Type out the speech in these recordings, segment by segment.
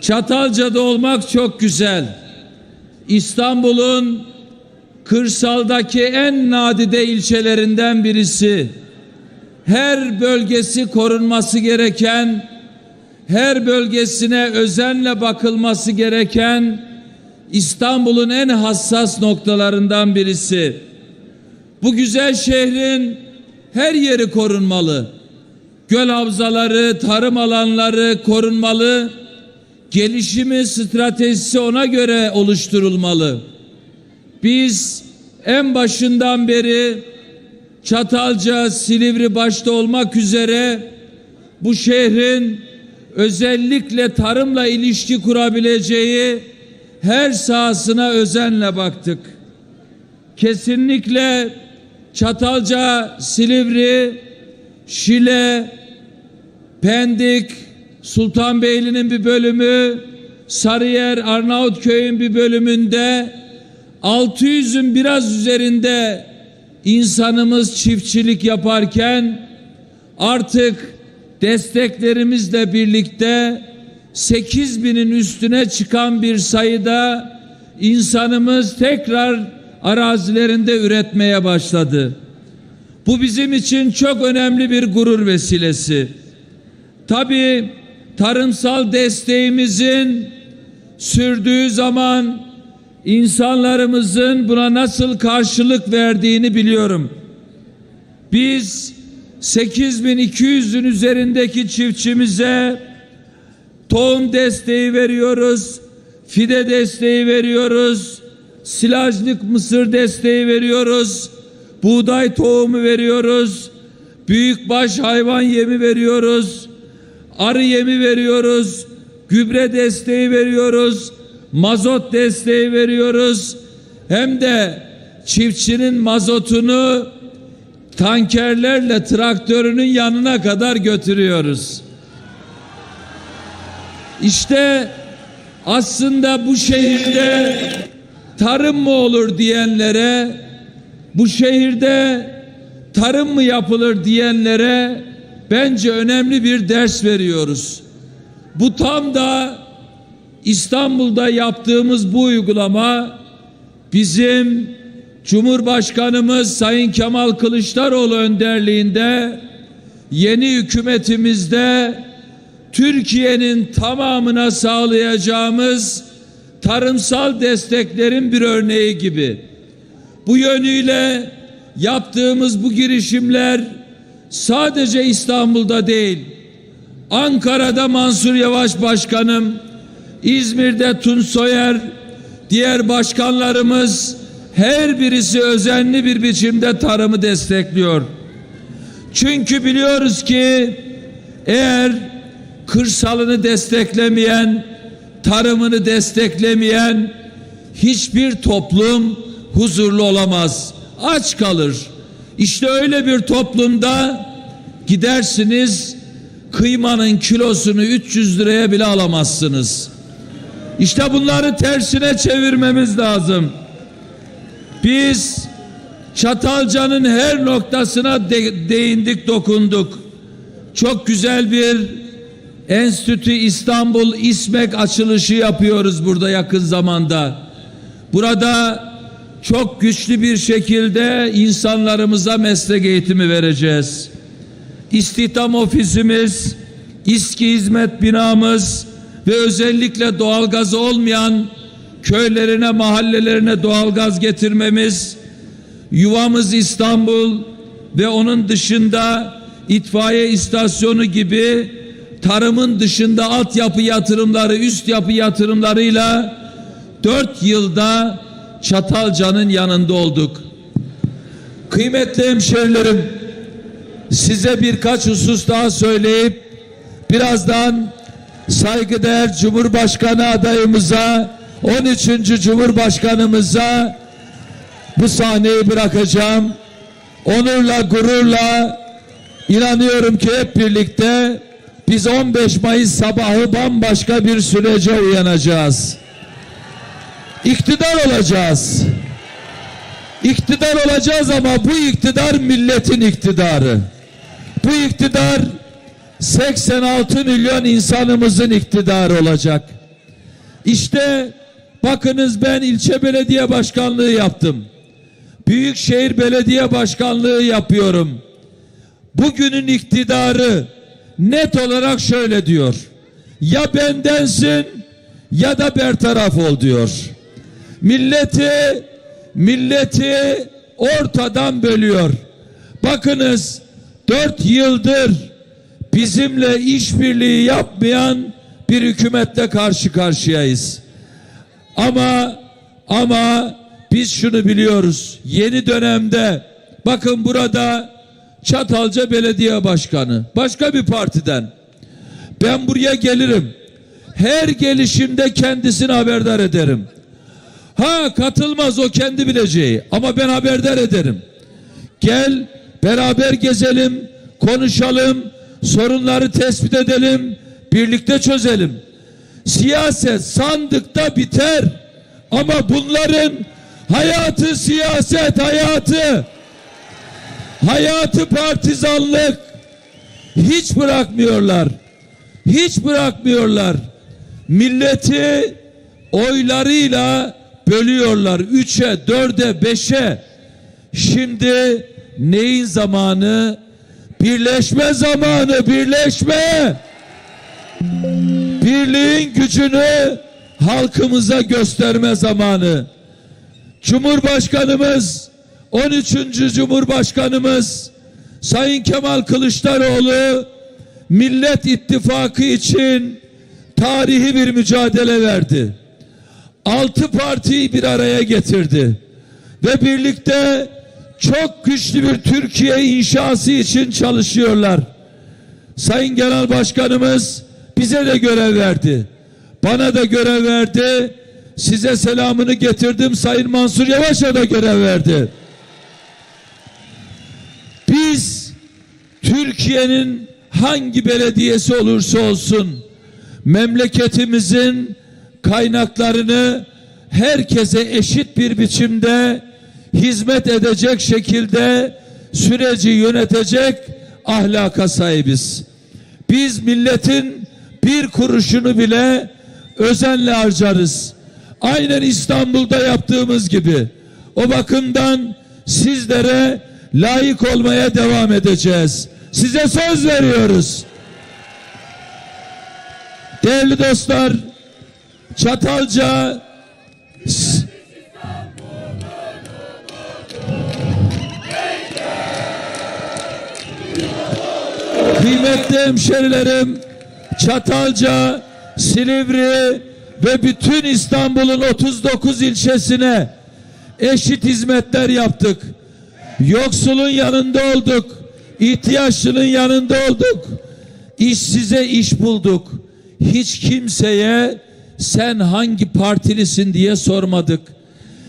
Çatalca'da olmak çok güzel. İstanbul'un kırsaldaki en nadide ilçelerinden birisi. Her bölgesi korunması gereken, her bölgesine özenle bakılması gereken İstanbul'un en hassas noktalarından birisi. Bu güzel şehrin her yeri korunmalı. Göl havzaları, tarım alanları korunmalı. Gelişimi stratejisi ona göre oluşturulmalı. Biz en başından beri Çatalca, Silivri başta olmak üzere bu şehrin özellikle tarımla ilişki kurabileceği her sahasına özenle baktık. Kesinlikle Çatalca, Silivri, Şile, Pendik, Sultanbeyli'nin bir bölümü, Sarıyer, Arnavutköy'ün bir bölümünde 600'ün biraz üzerinde insanımız çiftçilik yaparken artık desteklerimizle birlikte 8 binin üstüne çıkan bir sayıda insanımız tekrar arazilerinde üretmeye başladı. Bu bizim için çok önemli bir gurur vesilesi. Tabii tarımsal desteğimizin sürdüğü zaman insanlarımızın buna nasıl karşılık verdiğini biliyorum. Biz 8200'ün üzerindeki çiftçimize tohum desteği veriyoruz, fide desteği veriyoruz, silajlık mısır desteği veriyoruz, buğday tohumu veriyoruz, büyükbaş hayvan yemi veriyoruz, arı yemi veriyoruz, gübre desteği veriyoruz, mazot desteği veriyoruz. Hem de çiftçinin mazotunu tankerlerle traktörünün yanına kadar götürüyoruz. İşte aslında bu şehirde tarım mı olur diyenlere, bu şehirde tarım mı yapılır diyenlere bence önemli bir ders veriyoruz. Bu tam da İstanbul'da yaptığımız bu uygulama bizim Cumhurbaşkanımız Sayın Kemal Kılıçdaroğlu önderliğinde yeni hükümetimizde Türkiye'nin tamamına sağlayacağımız tarımsal desteklerin bir örneği gibi. Bu yönüyle yaptığımız bu girişimler sadece İstanbul'da değil, Ankara'da Mansur Yavaş Başkanım, İzmir'de Tunç Soyer, diğer başkanlarımız her birisi özenli bir biçimde tarımı destekliyor. Çünkü biliyoruz ki eğer kırsalını desteklemeyen, tarımını desteklemeyen hiçbir toplum huzurlu olamaz. Aç kalır. İşte öyle bir toplumda gidersiniz kıymanın kilosunu 300 liraya bile alamazsınız. İşte bunları tersine çevirmemiz lazım. Biz Çatalca'nın her noktasına de değindik, dokunduk. Çok güzel bir Enstitü İstanbul İSMEK açılışı yapıyoruz burada yakın zamanda. Burada çok güçlü bir şekilde insanlarımıza meslek eğitimi vereceğiz. İstihdam ofisimiz, İSKİ hizmet binamız ve özellikle doğalgazı olmayan köylerine, mahallelerine doğalgaz getirmemiz, yuvamız İstanbul ve onun dışında itfaiye istasyonu gibi tarımın dışında altyapı yatırımları, üst yapı yatırımlarıyla dört yılda Çatalca'nın yanında olduk. Kıymetli hemşerilerim, size birkaç husus daha söyleyip birazdan saygıdeğer Cumhurbaşkanı adayımıza 13. Cumhurbaşkanımıza bu sahneyi bırakacağım. Onurla, gururla inanıyorum ki hep birlikte biz 15 Mayıs sabahı bambaşka bir sürece uyanacağız. İktidar olacağız. İktidar olacağız ama bu iktidar milletin iktidarı. Bu iktidar 86 milyon insanımızın iktidarı olacak. İşte bakınız ben ilçe belediye başkanlığı yaptım. Büyükşehir belediye başkanlığı yapıyorum. Bugünün iktidarı net olarak şöyle diyor. Ya bendensin ya da bertaraf ol diyor. Milleti milleti ortadan bölüyor. Bakınız dört yıldır bizimle işbirliği yapmayan bir hükümetle karşı karşıyayız. Ama ama biz şunu biliyoruz. Yeni dönemde bakın burada Çatalca Belediye Başkanı başka bir partiden ben buraya gelirim. Her gelişimde kendisini haberdar ederim. Ha katılmaz o kendi bileceği ama ben haberdar ederim. Gel beraber gezelim, konuşalım, sorunları tespit edelim, birlikte çözelim. Siyaset sandıkta biter ama bunların hayatı siyaset hayatı. Hayatı partizanlık. Hiç bırakmıyorlar. Hiç bırakmıyorlar. Milleti oylarıyla bölüyorlar. Üçe, dörde, beşe. Şimdi neyin zamanı? Birleşme zamanı, birleşme. Birliğin gücünü halkımıza gösterme zamanı. Cumhurbaşkanımız 13. Cumhurbaşkanımız Sayın Kemal Kılıçdaroğlu Millet İttifakı için tarihi bir mücadele verdi. Altı partiyi bir araya getirdi ve birlikte çok güçlü bir Türkiye inşası için çalışıyorlar. Sayın Genel Başkanımız bize de görev verdi. Bana da görev verdi. Size selamını getirdim. Sayın Mansur Yavaş'a da görev verdi. Biz Türkiye'nin hangi belediyesi olursa olsun memleketimizin kaynaklarını herkese eşit bir biçimde hizmet edecek şekilde süreci yönetecek ahlaka sahibiz. Biz milletin bir kuruşunu bile özenle harcarız. Aynen İstanbul'da yaptığımız gibi. O bakımdan sizlere layık olmaya devam edeceğiz. Size söz veriyoruz. Değerli dostlar, Çatalca Kıymetli hemşerilerim, Çatalca, Silivri ve bütün İstanbul'un 39 ilçesine eşit hizmetler yaptık. Yoksulun yanında olduk. ihtiyaçlının yanında olduk. İşsize iş bulduk. Hiç kimseye sen hangi partilisin diye sormadık.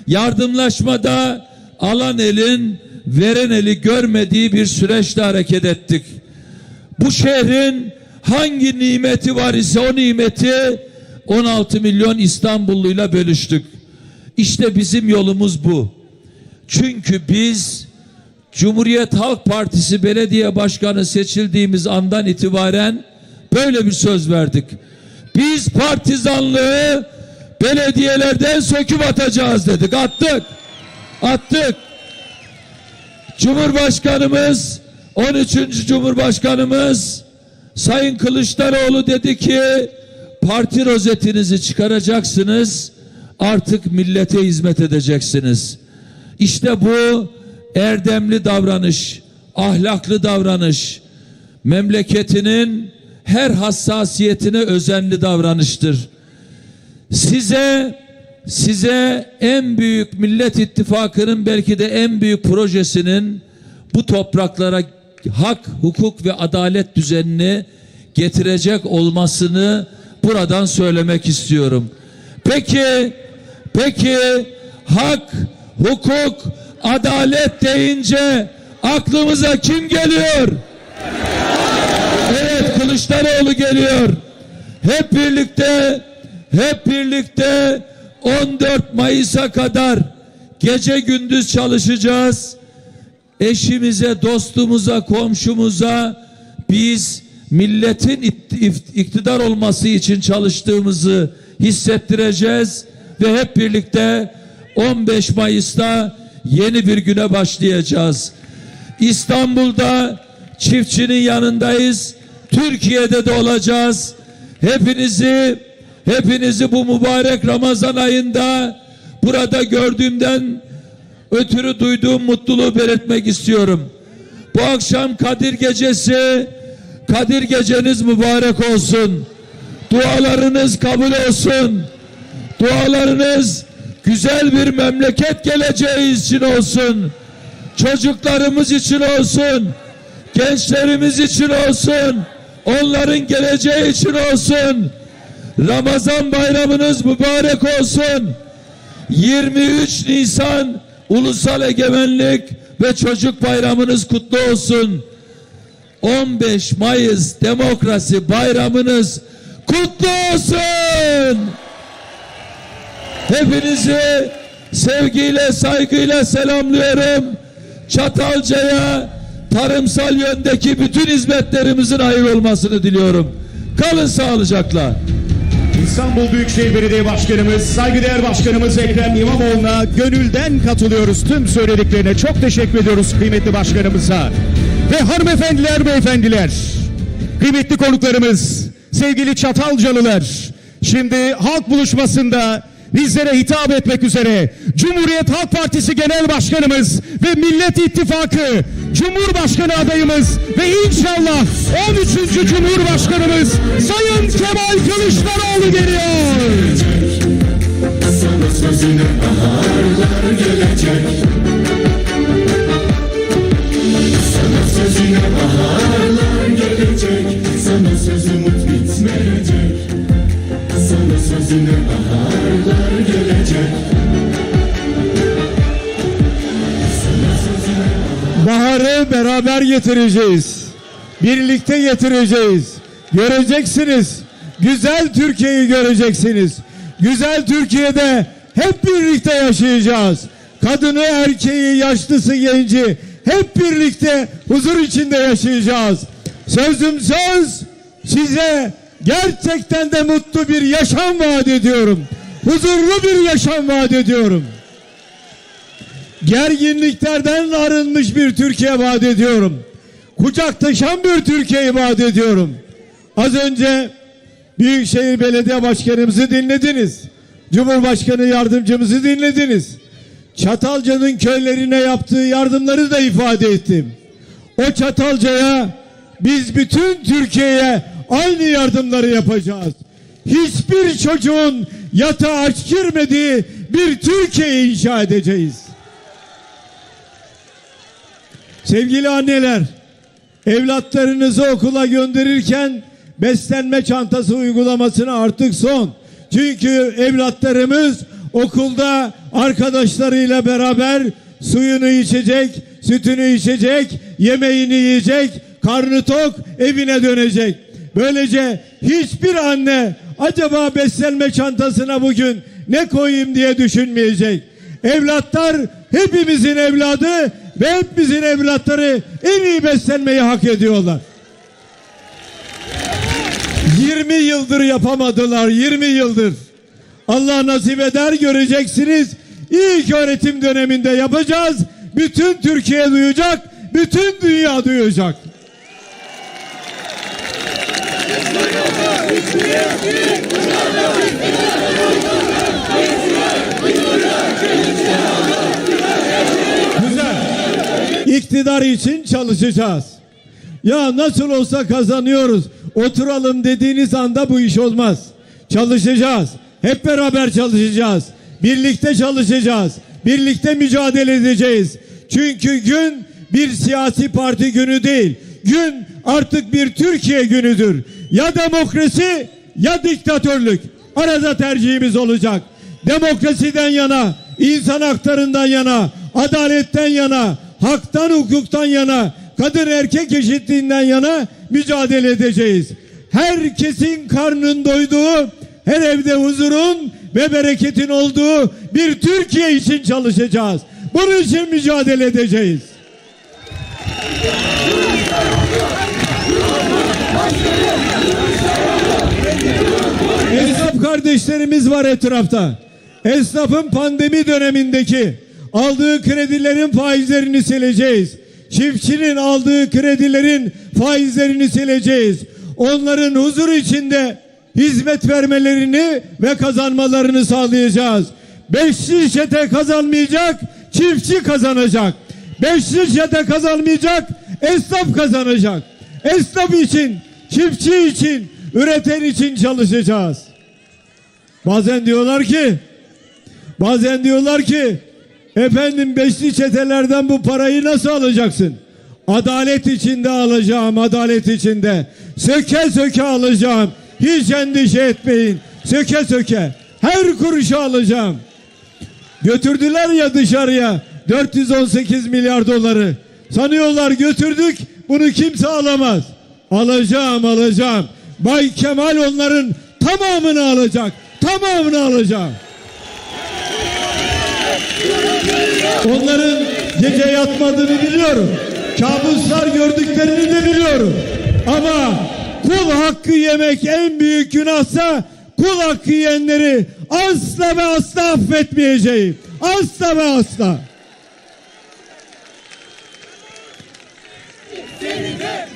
Yardımlaşmada alan elin veren eli görmediği bir süreçte hareket ettik. Bu şehrin hangi nimeti var ise o nimeti 16 milyon İstanbulluyla bölüştük. İşte bizim yolumuz bu. Çünkü biz Cumhuriyet Halk Partisi belediye başkanı seçildiğimiz andan itibaren böyle bir söz verdik. Biz partizanlığı belediyelerden söküp atacağız dedik. Attık. Attık. Cumhurbaşkanımız 13. Cumhurbaşkanımız Sayın Kılıçdaroğlu dedi ki parti rozetinizi çıkaracaksınız artık millete hizmet edeceksiniz. İşte bu erdemli davranış, ahlaklı davranış, memleketinin her hassasiyetine özenli davranıştır. Size size en büyük Millet İttifakı'nın belki de en büyük projesinin bu topraklara hak, hukuk ve adalet düzenini getirecek olmasını buradan söylemek istiyorum. Peki, peki hak, hukuk, adalet deyince aklımıza kim geliyor? Kılıçdaroğlu geliyor. Hep birlikte hep birlikte 14 Mayıs'a kadar gece gündüz çalışacağız. Eşimize, dostumuza, komşumuza biz milletin iktidar olması için çalıştığımızı hissettireceğiz ve hep birlikte 15 Mayıs'ta yeni bir güne başlayacağız. İstanbul'da çiftçinin yanındayız. Türkiye'de de olacağız. Hepinizi hepinizi bu mübarek Ramazan ayında burada gördüğümden ötürü duyduğum mutluluğu belirtmek istiyorum. Bu akşam Kadir Gecesi Kadir Geceniz mübarek olsun. Dualarınız kabul olsun. Dualarınız güzel bir memleket geleceği için olsun. Çocuklarımız için olsun. Gençlerimiz için olsun. Onların geleceği için olsun. Ramazan bayramınız mübarek olsun. 23 Nisan Ulusal Egemenlik ve Çocuk Bayramınız kutlu olsun. 15 Mayıs Demokrasi Bayramınız kutlu olsun. Hepinizi sevgiyle, saygıyla selamlıyorum. Çatalca'ya tarımsal yöndeki bütün hizmetlerimizin hayır olmasını diliyorum. Kalın sağlıcakla. İstanbul Büyükşehir Belediye Başkanımız, saygıdeğer Başkanımız Ekrem İmamoğlu'na gönülden katılıyoruz tüm söylediklerine. Çok teşekkür ediyoruz kıymetli başkanımıza. Ve hanımefendiler, beyefendiler, kıymetli konuklarımız, sevgili Çatalcalılar, şimdi halk buluşmasında bizlere hitap etmek üzere Cumhuriyet Halk Partisi Genel Başkanımız ve Millet İttifakı Cumhurbaşkanı adayımız ve inşallah 13. Cumhurbaşkanımız Sayın Kemal Kılıçdaroğlu geliyor. Sana sözüne baharlar gelecek Sözüne baharlar gelecek Baharı beraber getireceğiz. Birlikte getireceğiz. Göreceksiniz. Güzel Türkiye'yi göreceksiniz. Güzel Türkiye'de hep birlikte yaşayacağız. Kadını, erkeği, yaşlısı, genci hep birlikte huzur içinde yaşayacağız. Sözüm söz size gerçekten de mutlu bir yaşam vaat ediyorum. Huzurlu bir yaşam vaat ediyorum gerginliklerden arınmış bir Türkiye vaat ediyorum. Kucaklaşan bir Türkiye'yi vaat ediyorum. Az önce Büyükşehir Belediye Başkanımızı dinlediniz. Cumhurbaşkanı yardımcımızı dinlediniz. Çatalca'nın köylerine yaptığı yardımları da ifade ettim. O Çatalca'ya biz bütün Türkiye'ye aynı yardımları yapacağız. Hiçbir çocuğun yatağa aç girmediği bir Türkiye inşa edeceğiz. Sevgili anneler, evlatlarınızı okula gönderirken beslenme çantası uygulamasına artık son. Çünkü evlatlarımız okulda arkadaşlarıyla beraber suyunu içecek, sütünü içecek, yemeğini yiyecek, karnı tok evine dönecek. Böylece hiçbir anne acaba beslenme çantasına bugün ne koyayım diye düşünmeyecek. Evlatlar hepimizin evladı ve hepimizin evlatları en iyi beslenmeyi hak ediyorlar. 20 yıldır yapamadılar 20 yıldır. Allah nasip eder göreceksiniz. İlk öğretim döneminde yapacağız. Bütün Türkiye duyacak, bütün dünya duyacak. Güzel. İktidar için çalışacağız. Ya nasıl olsa kazanıyoruz. Oturalım dediğiniz anda bu iş olmaz. Çalışacağız. Hep beraber çalışacağız. Birlikte çalışacağız. Birlikte mücadele edeceğiz. Çünkü gün bir siyasi parti günü değil. Gün artık bir Türkiye günüdür. Ya demokrasi ya diktatörlük. Arada tercihimiz olacak. Demokrasiden yana, insan haklarından yana, adaletten yana, haktan hukuktan yana, kadın erkek eşitliğinden yana mücadele edeceğiz. Herkesin karnın doyduğu, her evde huzurun ve bereketin olduğu bir Türkiye için çalışacağız. Bunun için mücadele edeceğiz. Kardeşlerimiz var etrafta. Esnafın pandemi dönemindeki aldığı kredilerin faizlerini sileceğiz. Çiftçinin aldığı kredilerin faizlerini sileceğiz. Onların huzur içinde hizmet vermelerini ve kazanmalarını sağlayacağız. Beşli çete kazanmayacak, çiftçi kazanacak. Beşli çete kazanmayacak, esnaf kazanacak. Esnaf için, çiftçi için, üreten için çalışacağız. Bazen diyorlar ki, bazen diyorlar ki, efendim beşli çetelerden bu parayı nasıl alacaksın? Adalet içinde alacağım, adalet içinde. Söke söke alacağım. Hiç endişe etmeyin. Söke söke. Her kuruşu alacağım. Götürdüler ya dışarıya 418 milyar doları. Sanıyorlar götürdük bunu kimse alamaz. Alacağım alacağım. Bay Kemal onların tamamını alacak. Tamamını alacağım. Onların gece yatmadığını biliyorum. Kabuslar gördüklerini de biliyorum. Ama kul hakkı yemek en büyük günahsa kul hakkı yiyenleri asla ve asla affetmeyeceğim. Asla ve asla.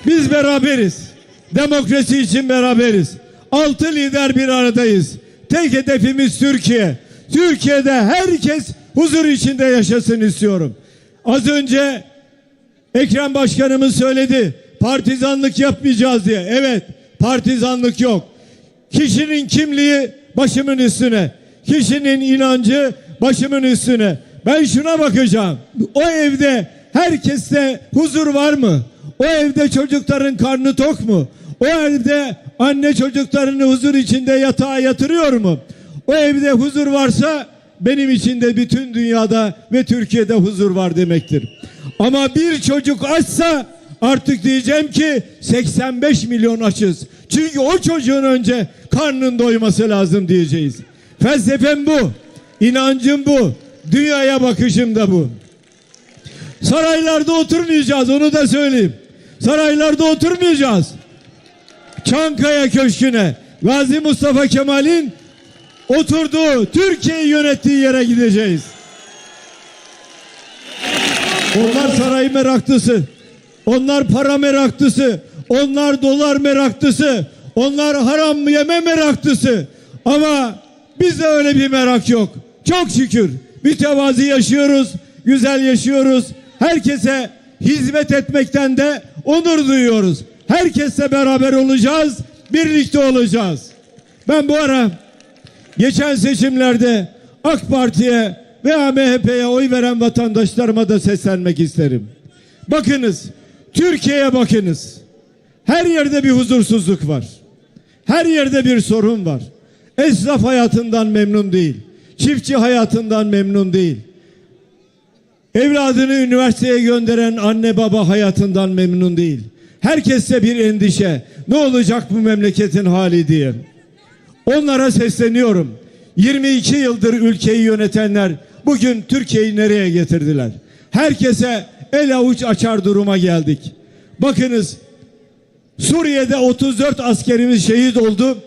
Biz beraberiz. Demokrasi için beraberiz. Altı lider bir aradayız. Tek hedefimiz Türkiye. Türkiye'de herkes huzur içinde yaşasın istiyorum. Az önce Ekrem Başkanımız söyledi. Partizanlık yapmayacağız diye. Evet, partizanlık yok. Kişinin kimliği başımın üstüne. Kişinin inancı başımın üstüne. Ben şuna bakacağım. O evde herkeste huzur var mı? O evde çocukların karnı tok mu? O evde anne çocuklarını huzur içinde yatağa yatırıyor mu? O evde huzur varsa benim için de bütün dünyada ve Türkiye'de huzur var demektir. Ama bir çocuk açsa artık diyeceğim ki 85 milyon açız. Çünkü o çocuğun önce karnın doyması lazım diyeceğiz. Felsefem bu. inancım bu. Dünyaya bakışım da bu. Saraylarda oturmayacağız onu da söyleyeyim. Saraylarda oturmayacağız. Çankaya Köşkü'ne Gazi Mustafa Kemal'in oturduğu, Türkiye'yi yönettiği yere gideceğiz. Onlar saray meraklısı. Onlar para meraklısı. Onlar dolar meraklısı. Onlar haram yeme meraklısı. Ama bizde öyle bir merak yok. Çok şükür. Mütevazi yaşıyoruz. Güzel yaşıyoruz. Herkese hizmet etmekten de onur duyuyoruz. Herkesle beraber olacağız. Birlikte olacağız. Ben bu ara geçen seçimlerde AK Parti'ye veya MHP'ye oy veren vatandaşlarıma da seslenmek isterim. Bakınız, Türkiye'ye bakınız. Her yerde bir huzursuzluk var. Her yerde bir sorun var. Esnaf hayatından memnun değil. Çiftçi hayatından memnun değil. Evladını üniversiteye gönderen anne baba hayatından memnun değil. Herkeste bir endişe. Ne olacak bu memleketin hali diye. Onlara sesleniyorum. 22 yıldır ülkeyi yönetenler bugün Türkiye'yi nereye getirdiler? Herkese el avuç açar duruma geldik. Bakınız Suriye'de 34 askerimiz şehit oldu.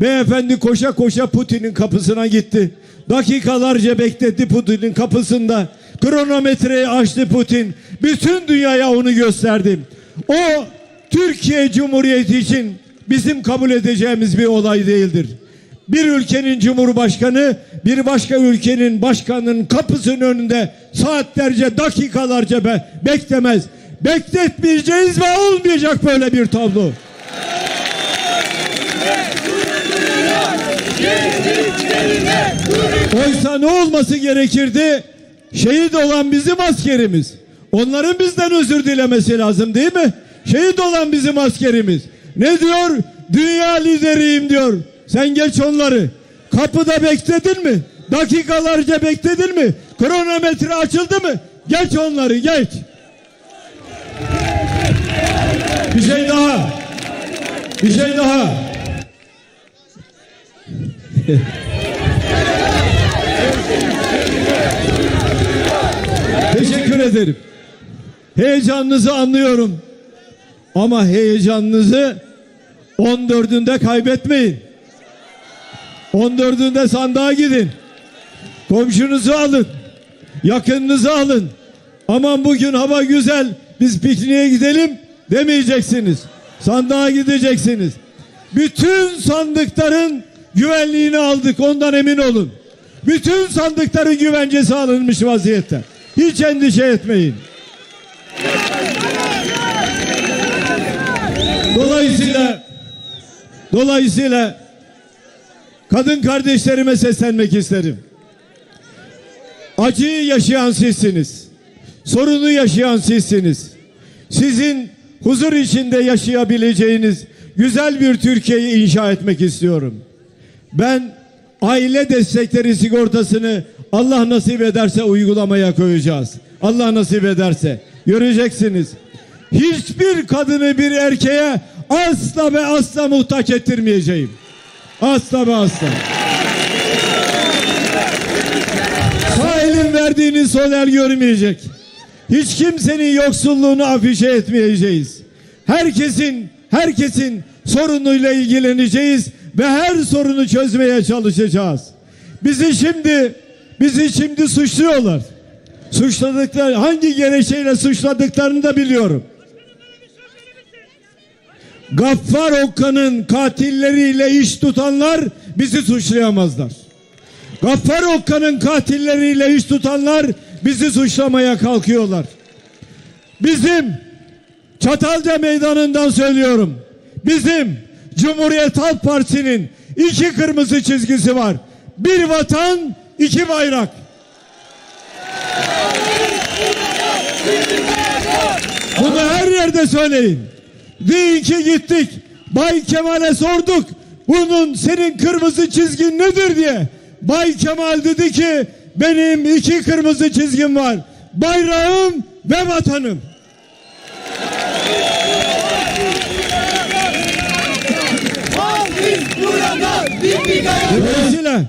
Beyefendi koşa koşa Putin'in kapısına gitti. Dakikalarca bekletti Putin'in kapısında. Kronometreyi açtı Putin. Bütün dünyaya onu gösterdi. O Türkiye Cumhuriyeti için bizim kabul edeceğimiz bir olay değildir. Bir ülkenin cumhurbaşkanı bir başka ülkenin başkanının kapısının önünde saatlerce dakikalarca be beklemez. Bekletmeyeceğiz ve olmayacak böyle bir tablo. Oysa ne olması gerekirdi? Şehit olan bizim askerimiz. Onların bizden özür dilemesi lazım değil mi? Şehit olan bizim askerimiz. Ne diyor? Dünya lideriyim diyor. Sen geç onları. Kapıda bekledin mi? Dakikalarca bekledin mi? Kronometre açıldı mı? Geç onları geç. Bir şey daha. Bir şey daha. Teşekkür ederim. Heyecanınızı anlıyorum. Ama heyecanınızı 14'ünde kaybetmeyin. 14'ünde sandığa gidin. Komşunuzu alın. Yakınınızı alın. Aman bugün hava güzel. Biz pikniğe gidelim demeyeceksiniz. Sandığa gideceksiniz. Bütün sandıkların güvenliğini aldık. Ondan emin olun. Bütün sandıkların güvencesi alınmış vaziyette. Hiç endişe etmeyin. Dolayısıyla dolayısıyla kadın kardeşlerime seslenmek isterim. Acıyı yaşayan sizsiniz. Sorunu yaşayan sizsiniz. Sizin huzur içinde yaşayabileceğiniz güzel bir Türkiye'yi inşa etmek istiyorum. Ben aile destekleri sigortasını Allah nasip ederse uygulamaya koyacağız. Allah nasip ederse göreceksiniz. Hiçbir kadını bir erkeğe asla ve asla muhtaç ettirmeyeceğim. Asla ve asla. Sağ elin verdiğini sol el görmeyecek. Hiç kimsenin yoksulluğunu afişe etmeyeceğiz. Herkesin herkesin sorunuyla ilgileneceğiz ve her sorunu çözmeye çalışacağız. Bizi şimdi bizi şimdi suçluyorlar. Suçladıkları hangi gerekçeyle suçladıklarını da biliyorum. Gaffar Okka'nın katilleriyle iş tutanlar bizi suçlayamazlar. Gaffar Okka'nın katilleriyle iş tutanlar bizi suçlamaya kalkıyorlar. Bizim Çatalca meydanından söylüyorum. Bizim Cumhuriyet Halk Partisi'nin iki kırmızı çizgisi var. Bir vatan, iki bayrak. Bunu her yerde söyleyin. Deyin ki gittik. Bay Kemal'e sorduk. Bunun senin kırmızı çizgin nedir diye. Bay Kemal dedi ki benim iki kırmızı çizgim var. Bayrağım ve vatanım. Dolayısıyla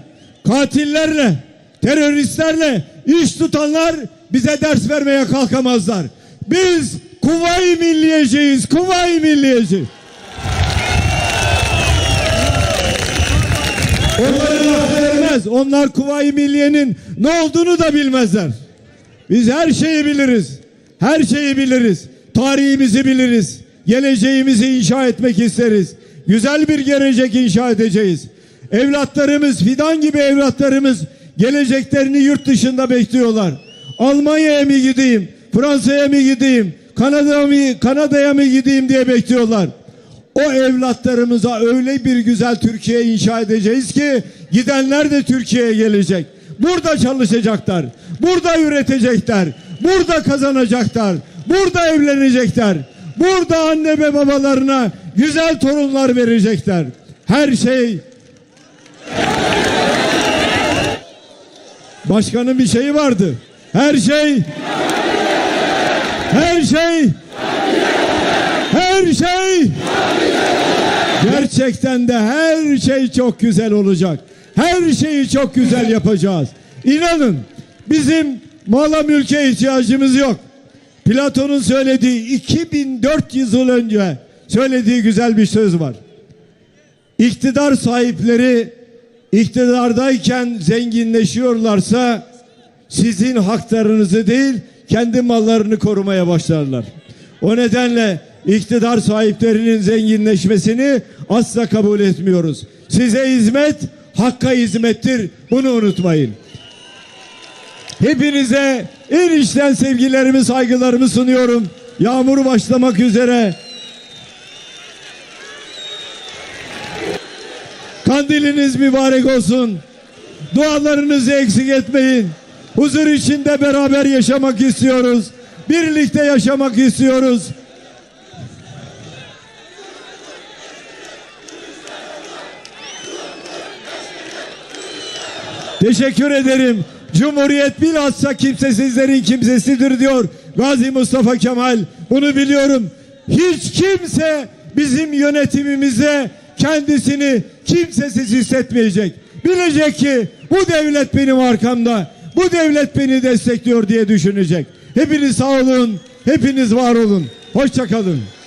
katillerle, teröristlerle iş tutanlar bize ders vermeye kalkamazlar. Biz Kuvayi Milliyeciyiz, Kuvayi Milliyeci. Onların vermez. Onlar Kuvayi Milliye'nin ne olduğunu da bilmezler. Biz her şeyi biliriz. Her şeyi biliriz. Tarihimizi biliriz. Geleceğimizi inşa etmek isteriz. Güzel bir gelecek inşa edeceğiz. Evlatlarımız, fidan gibi evlatlarımız geleceklerini yurt dışında bekliyorlar. Almanya'ya mı gideyim, Fransa'ya mı gideyim, Kanada'ya mı, Kanada'ya mı gideyim diye bekliyorlar. O evlatlarımıza öyle bir güzel Türkiye inşa edeceğiz ki gidenler de Türkiye'ye gelecek. Burada çalışacaklar. Burada üretecekler. Burada kazanacaklar. Burada evlenecekler. Burada anne ve babalarına güzel torunlar verecekler. Her şey Başkanın bir şeyi vardı. Her şey Her şey Her şey Gerçekten de her şey çok güzel olacak. Her şeyi çok güzel yapacağız. İnanın bizim mala mülke ihtiyacımız yok. Platon'un söylediği 2400 yıl önce söylediği güzel bir söz var. İktidar sahipleri iktidardayken zenginleşiyorlarsa sizin haklarınızı değil kendi mallarını korumaya başlarlar. O nedenle iktidar sahiplerinin zenginleşmesini asla kabul etmiyoruz. Size hizmet hakka hizmettir. Bunu unutmayın. Hepinize en içten sevgilerimi, saygılarımı sunuyorum. Yağmur başlamak üzere. Kandiliniz mübarek olsun. Dualarınızı eksik etmeyin. Huzur içinde beraber yaşamak istiyoruz. Birlikte yaşamak istiyoruz. Teşekkür ederim. Cumhuriyet bilhassa kimsesizlerin kimsesidir diyor Gazi Mustafa Kemal. Bunu biliyorum. Hiç kimse bizim yönetimimize kendisini kimsesiz hissetmeyecek. Bilecek ki bu devlet benim arkamda. Bu devlet beni destekliyor diye düşünecek. Hepiniz sağ olun. Hepiniz var olun. Hoşçakalın.